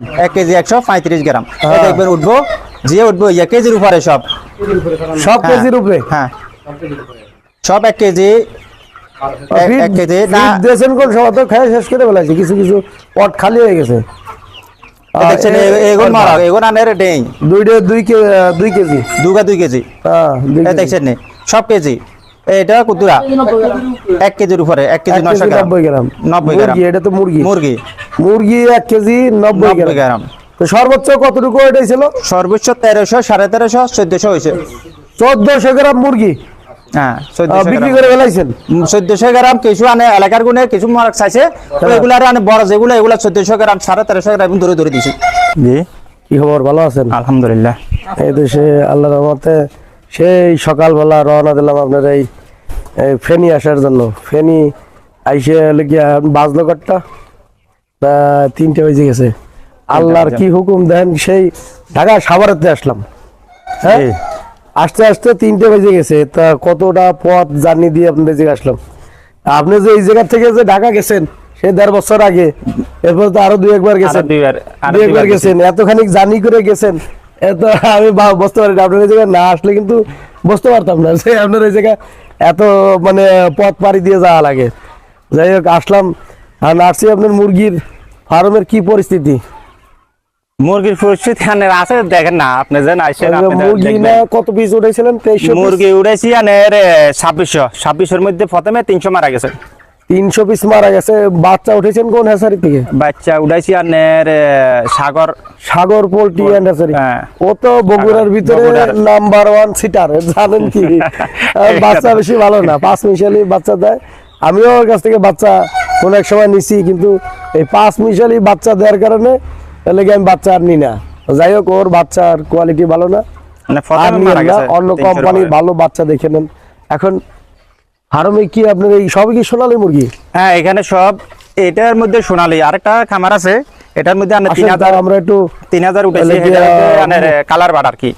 এক কেজি একশো পঁয়ত্রিশ গ্রাম। হ্যাঁ। দেখবেন উঠবো যে উঠবো ইয়ে কেজির উপরে সব। সব হ্যাঁ, কেজির উপরে? হ্যাঁ। সব এক কেজি এক- কেজি না দিয়েছেন কোন সময় তো খেয়ে শেষ করে ফেলাইছে কিছু কিছু পট খালি হয়ে গেছে। দেখছেন এগুন মারা এগুন আনের ডেই। দুইটা দুই কে- দুই কেজি। দুগা দুই কেজি। হ্যাঁ দেখছেন সব কেজি। এটা কুতুরা। এক কেজির উপরে। এক কেজি নশো গ্রাম। নব্বই গ্রাম। এটা তো মুরগি। মুরগি। মুরগি এক কেজি নব্বই গ্রাম। তো সর্বোচ্চ কতটুকু এটাই ছিল? সর্বোচ্চ তেরোশো সাড়ে তেরোশো চোদ্দশো হয়েছে। চোদ্দশো গ্রাম মুরগি? হ্যাঁ বিক্রি করে ফেলাইছেন? চোদ্দশো গ্রাম কিছু আনে এলাকার গুনে কিছু মার্ক চাইছে হ্যাঁ। এগুলো আনে বড় যেগুলো এগুলো চোদ্দশো গ্রাম সাড়ে তেরোশো গ্রাম ধরে ধরে দিছি। জি কি খবর? ভালো আছেন? আলহামদুলিল্লাহ। এই দেশে আল্লাহ রহমতে সেই সকালবেলা রওনা দিলাম আপনার এই ফেনি আসার জন্য। ফেনি আইসে বাজলো কাটটা। তা তিনটে বেজে গেছে। আল্লাহর কি হুকুম দেন সেই ঢাকা সাভারেতে আসলাম। হ্যাঁ। আসতে আসতে তিনটে বেজে গেছে তা কতটা পথ জার্নি দিয়ে আপনাদের দিকে আসলাম? আপনি যে এই জায়গা থেকে যে ঢাকা গেছেন সে দেড় বছর আগে এরপর তো আরও দুই একবার গেছেন। দুই একবার গেছেন। এতখানি জার্নি করে গেছেন এত আমি বা- বুঝতে পারি আপনার এই জায়গায় না আসলে কিন্তু বুঝতে পারতাম না যে আপনার এই জায়গায় এত মানে পথ পাড়ি দিয়ে যাওয়া লাগে। যাই হোক আসলাম। আর নার্সি আপনার মুরগির ফার্মের কি পরিস্থিতি? মুরগির পরিস্থিতি আনের আছে দেখেন না আপনি যেন আইসেন মুরগি না কত পিস উঠেছিলেন? তেইশশো মুরগি উড়াইছি আনের ছাব্বিশশো। ছাব্বিশের মধ্যে প্রথমে তিনশো মারা গেছে। তিনশো পিস মারা গেছে। বাচ্চা উঠেছেন কোন হ্যাসারি থেকে? বাচ্চা উড়াইছি আনের সাগর। সাগর পোল্ট্রি অ্যান্ড হ্যাসারি হ্যাঁ। ও তো বগুড়ার ভিতরে নাম্বার ওয়ান সিটার জানেন কি? বাচ্চা বেশি ভালো না পাঁচ মিশালি বাচ্চা দেয়। আমিও ওর কাছ থেকে বাচ্চা কোন এক সময় নিছি কিন্তু এই পাঁচ মিশালি বাচ্চা দেওয়ার কারণে লেগে আমি বাচ্চা আর না। যাই হোক ওর বাচ্চার কোয়ালিটি ভালো না। মানে আর অন্য 300 কোম্পানির ভালো বাচ্চা দেখে নেন। এখন ফার্মে কি আপনার এই সবই কি সোনালী মুরগি? হ্যাঁ এখানে সব এটার মধ্যে সোনালি। আরেকটা খামার আছে এটার মধ্যে তিন হাজার আমরা একটু তিন হাজার উঠেছে তাহলে কালার বাট আর কি।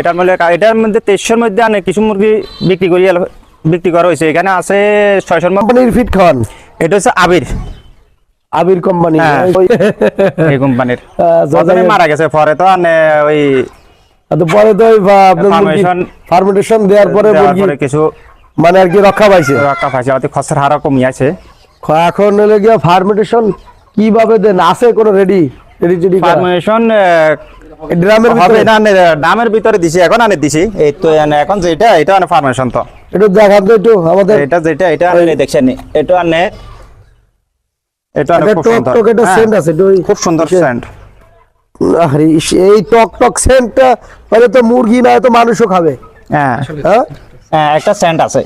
এটার মধ্যে এটার মধ্যে তেইশশোর মধ্যে আনে কিছু মুরগি বিক্রি করি বিক্রি করা হয়েছে। এখানে আছে ছয়শোর কোম্পানির ফিট খাওয়ান। এটা হচ্ছে আবির। আবির কোম্পানি হ্যাঁ। এই কোম্পানির আহ, যা প্রথমে যাই হোক। মারা গেছে পরে তো আনে ওই তো পরে তো Formation- ফার্মেন্টেশন দেওয়ার পরে মুরগি কিছু মানে আর কি রক্ষা পাইছে। রক্ষা পাইছে অতি খরচের হারও কমিয়াছে এখন হলে গিয়ে ফার্মেন্টেশন কীভাবে দেন? আছে কোনো রেডি রেডি টেডি ফার্মেশন ড্রামের ভিতরে? না দামের ভিতরে দিছি এখন আনে দিছি। এই তো এখন যেটা এটা আনে ফার্মেশন তো। একটু দেখান তো একটু আমাদের। এটা যেটা এটা আনে দেখছেন এটা আনে এটা টক টক হ্যাঁ, সেন্ট আছে একটু খুব সুন্দর সেন্ট আরে এই টক টক সেন্টটা মানে তো মুরগি না তো মানুষও খাবে। হ্যাঁ। হ্যাঁ? হ্যাঁ একটা সেন্ট আছে।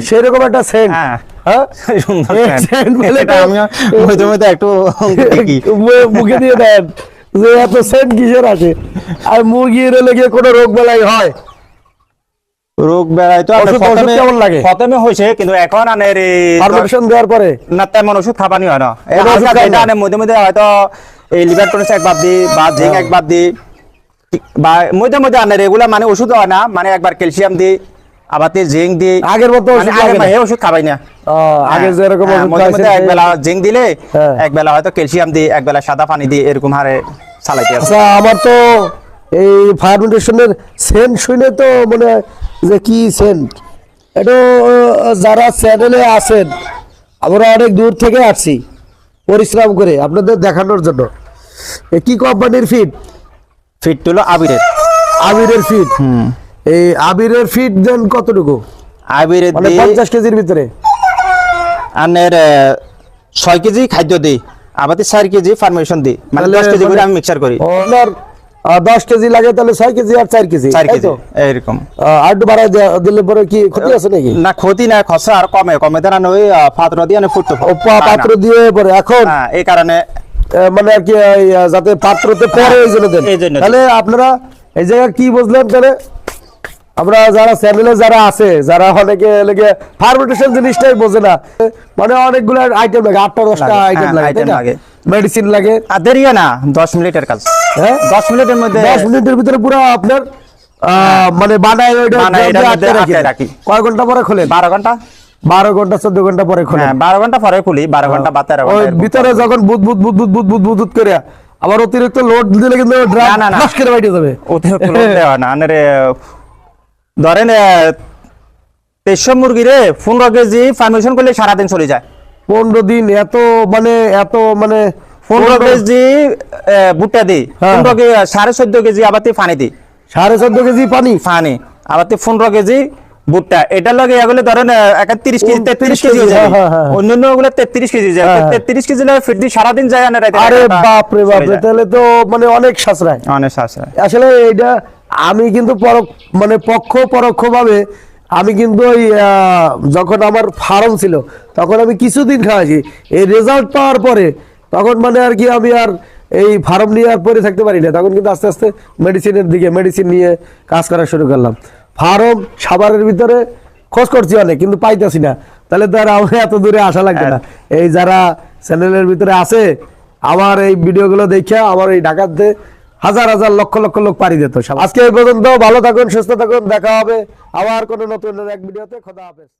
সেরকম একটা সেন্ট হ্যাঁ। হ্যাঁ? বলে একটু মুখে- মুখে দিয়ে দেন যে এত সেন্ট কিসের আছে? আর মুরগির হলে গিয়ে কোনো রোগ বেলায় হয়? রোগ বেড়াই তো প্রথমে কেমন লাগে? প্রথমে হয়েছে কিন্তু এখন আনের দেওয়ার পরে না তেমন ওষুধ খাবানি হয় না? আনে মধ্যে মধ্যে হয়তো এই লিভার টনিক একবার দি বা জিঙ্ক হ্যাঁ। একবার দি বা মধ্যে মধ্যে আনে মানে ওষুধ হয় না মানে একবার ক্যালসিয়াম দি আবার তে জিঙ্ক দি আগের মতো মানে ওষুধ লাগে না। এই ওষুধ খাবাই না আগে হ্যাঁ, যেরকম হ্যাঁ, মধ্যে মধ্যে একবেলা জিঙ্ক দিলে। একবেলা হয়তো ক্যালসিয়াম দি একবেলা সাদা পানি দি এরকম হারে চালাইতে আছে আচ্ছা আমার তো এই ফার্মেন্টেশনের সেন্ট শুনে তো মনে যে কি সেন্ট এটা যারা চ্যানেলে আছেন আমরা অনেক দূর থেকে আসছি পরিশ্রম করে আপনাদের দেখানোর জন্য। কি কোম্পানির ফিট ফিট হলো আবিরের। আবিরের ফিট এই আবিরের ফিট দেন কতটুকু? আবিরের মানে পঞ্চাশ কেজির ভিতরে। আনের ছয় কেজি খাদ্য দিই। আবার চার কেজি ফার্মেশন দিই। মানে দশ কেজি করে মানে- আমি মিক্সার করি। দশ কেজি লাগে তাহলে ছয় কেজি আর চার কেজি বাড়ায় দিলে পরে কি ক্ষতি আছে নাকি? না ক্ষতি না খরচা আর কমে কমে দেন ওই পাত্র দিয়ে ফুটতে। পাত্র দিয়ে পরে এখন? হ্যাঁ এই কারণে মানে আর কি যাতে পাত্রতে পরে এই জন্য দেন। তাহলে আপনারা এই জায়গায় কি বুঝলেন তাহলে? আমরা যারা চ্যানেলে যারা আছে যারা অনেকে লেগে ফার্মেন্টেশন জিনিসটাই বোঝে না। মানে অনেকগুলো আইটেম লাগে আটটা দশটা আইটেম হ্যাঁ, লাগে। মেডিসিন লাগে। আর দেরি না দশ মিনিটের কাজ। হ্যাঁ? দশ মিনিটের মধ্যে দশ মিনিটের ভিতরে পুরো আপনার মানে বানায় রাখি। কয় ঘণ্টা পরে খোলে বারো ঘণ্টা। বারো ঘণ্টা চোদ্দ ঘণ্টা পরে খোলে হ্যাঁ, বারো ঘণ্টা পরে খুলি বারো ঘণ্টা বা তেরো ঘণ্টা ভিতরে যখন বুধ বুধ বুধ বুধ বুধ বুধ বুধ করে আবার অতিরিক্ত লোড দিলে কিন্তু ড্রাস করে বাইটে যাবে। অতিরিক্ত লোড দেওয়া না। আরে ধরেন তেইশশো মুরগি রে পনেরো কেজি ফার্মেশন করলে সারাদিন চলে যায়। পনেরো দিন এত মানে এত মানে পনেরো কেজি ভুট্টা দিই হ্যাঁ। পনেরো কেজি সাড়ে চোদ্দ কেজি আবার পানি দিই সাড়ে চোদ্দ কেজি পানি? পানি। আবার পনেরো কেজি ভুট্টা। এটার লগে এগুলো ধরেন তিরিশ কেজি তেত্রিশ কেজি হয়ে হ্যাঁ, হ্যাঁ। অন্যান্য ওগুলো তেত্রিশ কেজি যায়। তেত্রিশ কেজি লাগে ফিট দিয়ে সারাদিন যায় না আরে বাপ রে বাপ রে তাহলে তো মানে অনেক সাশ্রয়। অনেক সাশ্রয়। আসলে এটা আমি কিন্তু মানে পক্ষ পরোক্ষ ভাবে আমি কিন্তু ওই যখন আমার ফার্ম ছিল, তখন আমি কিছুদিন খাওয়াছি এই রেজাল্ট পাওয়ার পরে, তখন মানে আর কি আমি আর এই ফার্ম নিয়ে আর পরে থাকতে পারি না। তখন কিন্তু আস্তে আস্তে মেডিসিনের দিকে মেডিসিন নিয়ে কাজ করা শুরু করলাম। ফার্ম সাবারের ভিতরে খোঁজ করছি অনেক, কিন্তু পাইতেছি না। তাহলে তো আর আমার এত দূরে আসা লাগবে না। এই যারা চ্যানেলের ভিতরে আছে, আমার এই ভিডিওগুলো দেখে, আমার এই ঢাকাতে হাজার হাজার লক্ষ লক্ষ লোক পাড়ি দিত আজকে এই পর্যন্ত ভালো থাকুন, সুস্থ থাকুন, দেখা হবে আবার কোনো নতুন এক ভিডিওতে, খোদা হাফেজ।